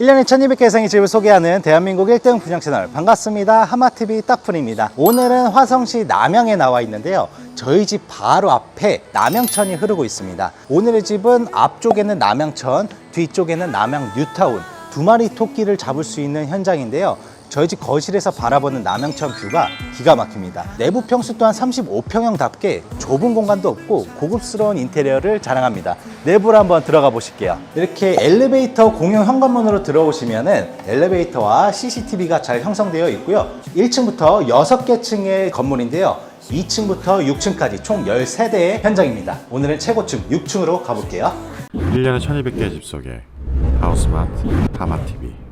1년에 1200개 이상의 집을 소개하는 대한민국 1등 분양 채널 반갑습니다. 하마TV 딱풀입니다. 오늘은 화성시 남양에 나와 있는데요. 저희 집 바로 앞에 남양천이 흐르고 있습니다. 오늘의 집은 앞쪽에는 남양천, 뒤쪽에는 남양 뉴타운 두 마리 토끼를 잡을 수 있는 현장인데요. 저희 집 거실에서 바라보는 남양천 뷰가 기가 막힙니다. 내부 평수 또한 35평형답게 좁은 공간도 없고 고급스러운 인테리어를 자랑합니다. 내부로 한번 들어가 보실게요. 이렇게 엘리베이터 공용 현관문으로 들어오시면은 엘리베이터와 CCTV가 잘 형성되어 있고요. 1층부터 6개 층의 건물인데요. 2층부터 6층까지 총 13대의 현장입니다. 오늘은 최고층 6층으로 가볼게요. 1년에 1200개의 집 소개 하우스마트 하마TV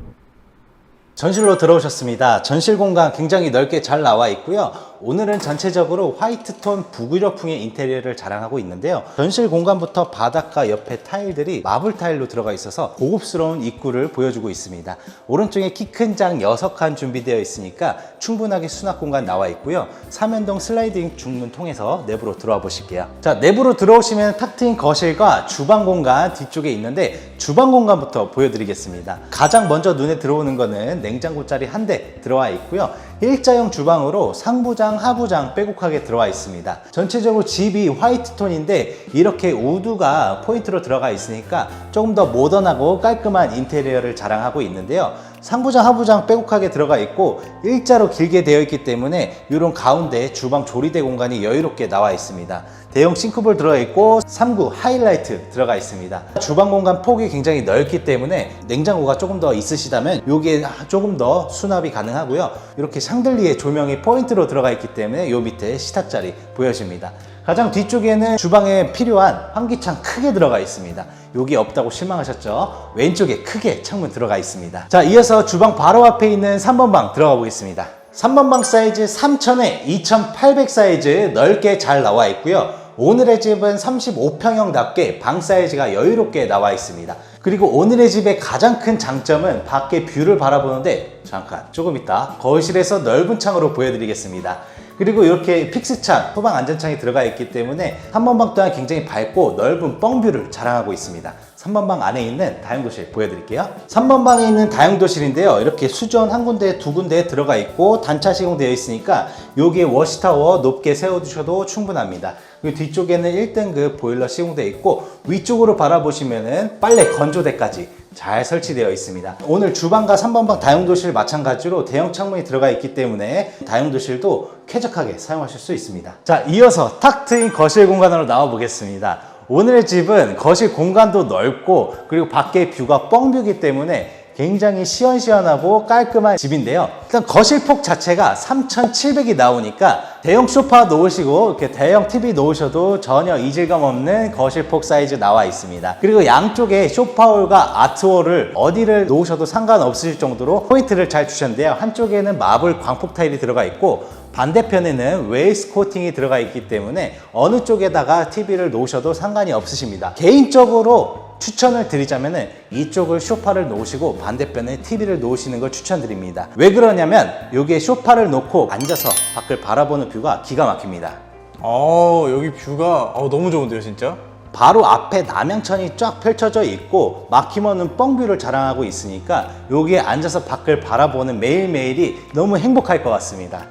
전실로 들어오셨습니다. 전실 공간 굉장히 넓게 잘 나와 있고요. 오늘은 전체적으로 화이트톤 북유럽풍의 인테리어를 자랑하고 있는데요. 전실 공간부터 바닥과 옆에 타일들이 마블 타일로 들어가 있어서 고급스러운 입구를 보여주고 있습니다. 오른쪽에 키 큰 장 6칸 준비되어 있으니까 충분하게 수납 공간 나와 있고요. 삼연동 슬라이딩 중문 통해서 내부로 들어와 보실게요. 자, 내부로 들어오시면 탁 트인 거실과 주방 공간 뒤쪽에 있는데 주방 공간부터 보여드리겠습니다. 가장 먼저 눈에 들어오는 거는 냉장고 자리 한 대 들어와 있고요. 일자형 주방으로 상부장, 하부장 빼곡하게 들어와 있습니다. 전체적으로 집이 화이트 톤인데 이렇게 우드가 포인트로 들어가 있으니까 조금 더 모던하고 깔끔한 인테리어를 자랑하고 있는데요. 상부장, 하부장 빼곡하게 들어가 있고 일자로 길게 되어 있기 때문에 이런 가운데 주방 조리대 공간이 여유롭게 나와 있습니다. 대형 싱크볼 들어가 있고 3구 하이라이트 들어가 있습니다. 주방 공간 폭이 굉장히 넓기 때문에 냉장고가 조금 더 있으시다면 여기에 조금 더 수납이 가능하고요. 이렇게 샹들리에 조명이 포인트로 들어가 있기 때문에 요 밑에 식탁자리 보여집니다. 가장 뒤쪽에는 주방에 필요한 환기창 크게 들어가 있습니다. 여기 없다고 실망하셨죠? 왼쪽에 크게 창문 들어가 있습니다. 자, 이어서 주방 바로 앞에 있는 3번 방 들어가 보겠습니다. 3번 방 사이즈 3000에 2800 사이즈 넓게 잘 나와 있고요. 오늘의 집은 35평형답게 방 사이즈가 여유롭게 나와 있습니다. 그리고 오늘의 집의 가장 큰 장점은 밖에 뷰를 바라보는데 잠깐 조금 이따 거실에서 넓은 창으로 보여드리겠습니다. 그리고 이렇게 픽스창, 소방 안전창이 들어가 있기 때문에 3번 방 또한 굉장히 밝고 넓은 뻥뷰를 자랑하고 있습니다. 3번 방 안에 있는 다용도실 보여드릴게요. 3번 방에 있는 다용도실인데요. 이렇게 수전 한 군데, 두 군데 들어가 있고 단차 시공되어 있으니까 여기에 워시타워 높게 세워두셔도 충분합니다. 그리고 뒤쪽에는 1등급 보일러 시공되어 있고 위쪽으로 바라보시면은 빨래 건조대까지 잘 설치되어 있습니다. 오늘 주방과 3번 방 다용도실 마찬가지로 대형 창문이 들어가 있기 때문에 다용도실도 쾌적하게 사용하실 수 있습니다. 자, 이어서 탁 트인 거실 공간으로 나와 보겠습니다. 오늘의 집은 거실 공간도 넓고 그리고 밖에 뷰가 뻥뷰기 때문에 굉장히 시원시원하고 깔끔한 집인데요. 일단 거실 폭 자체가 3,700이 나오니까 대형 소파 놓으시고 이렇게 대형 TV 놓으셔도 전혀 이질감 없는 거실 폭 사이즈 나와 있습니다. 그리고 양쪽에 소파홀과 아트홀을 어디를 놓으셔도 상관없으실 정도로 포인트를 잘 주셨는데요. 한쪽에는 마블 광폭 타일이 들어가 있고 반대편에는 웨이스 코팅이 들어가 있기 때문에 어느 쪽에다가 TV를 놓으셔도 상관이 없으십니다. 개인적으로 추천을 드리자면은 이쪽을 쇼파를 놓으시고 반대편에 TV를 놓으시는 걸 추천드립니다. 왜 그러냐면 여기에 쇼파를 놓고 앉아서 밖을 바라보는 뷰가 기가 막힙니다. 어 여기 뷰가 어, 너무 좋은데요 진짜? 바로 앞에 남양천이 쫙 펼쳐져 있고 막힘없는 뻥뷰를 자랑하고 있으니까 여기에 앉아서 밖을 바라보는 매일매일이 너무 행복할 것 같습니다.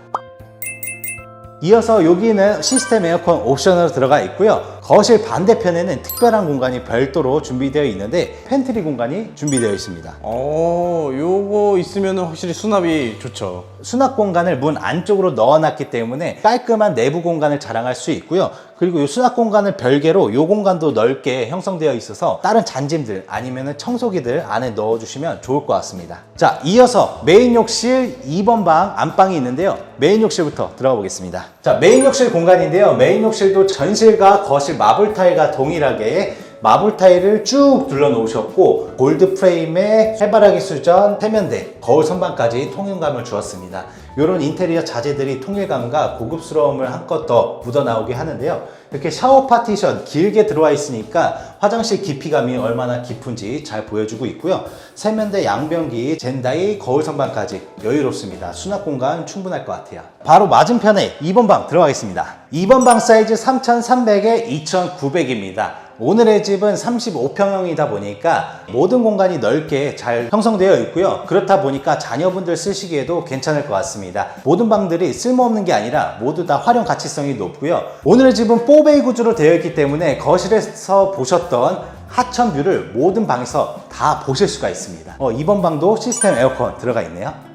이어서 여기는 시스템 에어컨 옵션으로 들어가 있고요. 거실 반대편에는 특별한 공간이 별도로 준비되어 있는데 팬트리 공간이 준비되어 있습니다. 어 요거 있으면 확실히 수납이 좋죠. 수납 공간을 문 안쪽으로 넣어놨기 때문에 깔끔한 내부 공간을 자랑할 수 있고요. 그리고 이 수납 공간을 별개로 이 공간도 넓게 형성되어 있어서 다른 잔짐들 아니면 청소기들 안에 넣어주시면 좋을 것 같습니다. 자, 이어서 메인 욕실 2번 방 안방이 있는데요. 메인 욕실부터 들어가 보겠습니다. 자, 메인 욕실 공간인데요. 메인 욕실도 전실과 거실 마블 타일과 동일하게 마블 타일을 쭉 둘러 놓으셨고 골드 프레임에 해바라기 수전, 세면대, 거울 선반까지 통일감을 주었습니다. 이런 인테리어 자재들이 통일감과 고급스러움을 한껏 더 묻어나오게 하는데요. 이렇게 샤워 파티션 길게 들어와 있으니까 화장실 깊이감이 얼마나 깊은지 잘 보여주고 있고요. 세면대, 양변기, 젠다이, 거울 선반까지 여유롭습니다. 수납 공간 충분할 것 같아요. 바로 맞은편에 2번 방 들어가겠습니다. 2번 방 사이즈 3,300에 2,900입니다. 오늘의 집은 35평형이다 보니까 모든 공간이 넓게 잘 형성되어 있고요. 그렇다 보니까 자녀분들 쓰시기에도 괜찮을 것 같습니다. 모든 방들이 쓸모없는 게 아니라 모두 다 활용 가치성이 높고요. 오늘의 집은 4베이 구조로 되어 있기 때문에 거실에서 보셨던 하천 뷰를 모든 방에서 다 보실 수가 있습니다. 어, 이번 방도 시스템 에어컨 들어가 있네요.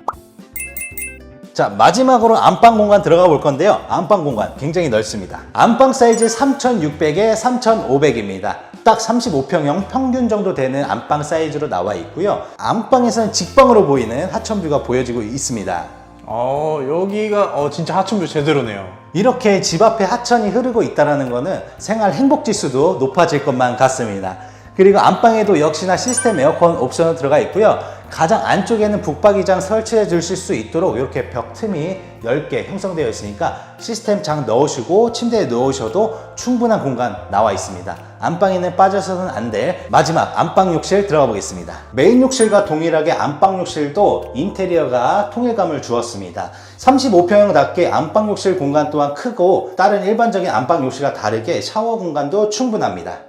자 마지막으로 안방 공간 들어가 볼 건데요 안방 공간 굉장히 넓습니다 안방 사이즈 3600에 3500입니다 딱 35평형 평균 정도 되는 안방 사이즈로 나와 있고요 안방에서는 직방으로 보이는 하천뷰가 보여지고 있습니다 어 여기가 어 진짜 하천뷰 제대로네요. 이렇게 집 앞에 하천이 흐르고 있다는 것은 생활 행복 지수도 높아질 것만 같습니다. 그리고 안방에도 역시나 시스템 에어컨 옵션은 들어가 있고요. 가장 안쪽에는 북박이장 설치해 주실 수 있도록 이렇게 벽 틈이 10개 형성되어 있으니까 시스템 장 넣으시고 침대에 넣으셔도 충분한 공간 나와 있습니다. 안방에는 빠져서는 안 될 마지막 안방 욕실 들어가 보겠습니다. 메인 욕실과 동일하게 안방 욕실도 인테리어가 통일감을 주었습니다. 35평형답게 안방 욕실 공간 또한 크고 다른 일반적인 안방 욕실과 다르게 샤워 공간도 충분합니다.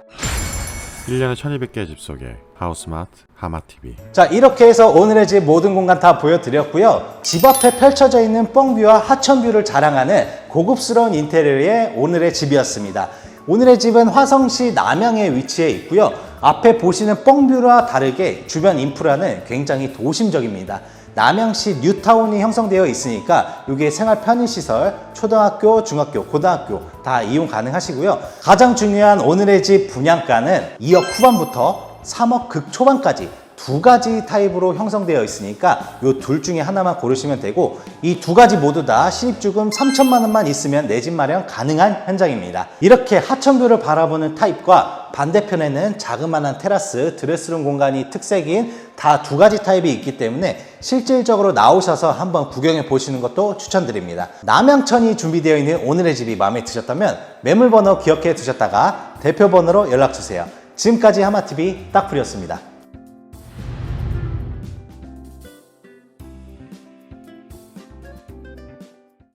1년에 1200개의 집 속에 하우스마트 하마TV 자 이렇게 해서 오늘의 집 모든 공간 다 보여드렸고요. 집 앞에 펼쳐져 있는 뻥뷰와 하천뷰를 자랑하는 고급스러운 인테리어의 오늘의 집이었습니다. 오늘의 집은 화성시 남양에 위치해 있고요. 앞에 보시는 뻥뷰와 다르게 주변 인프라는 굉장히 도심적입니다 남양시 뉴타운이 형성되어 있으니까 여기에 생활 편의 시설, 초등학교, 중학교, 고등학교 다 이용 가능하시고요. 가장 중요한 오늘의 집 분양가는 2억 후반부터 3억 극초반까지 두 가지 타입으로 형성되어 있으니까 이 둘 중에 하나만 고르시면 되고 이 두 가지 모두 다 신입주금 3천만 원만 있으면 내 집 마련 가능한 현장입니다. 이렇게 하천뷰를 바라보는 타입과 반대편에는 자그마한 테라스, 드레스룸 공간이 특색인 다 두 가지 타입이 있기 때문에 실질적으로 나오셔서 한번 구경해 보시는 것도 추천드립니다. 남양천이 준비되어 있는 오늘의 집이 마음에 드셨다면 매물번호 기억해 두셨다가 대표번호로 연락 주세요. 지금까지 하마TV 딱풀이었습니다.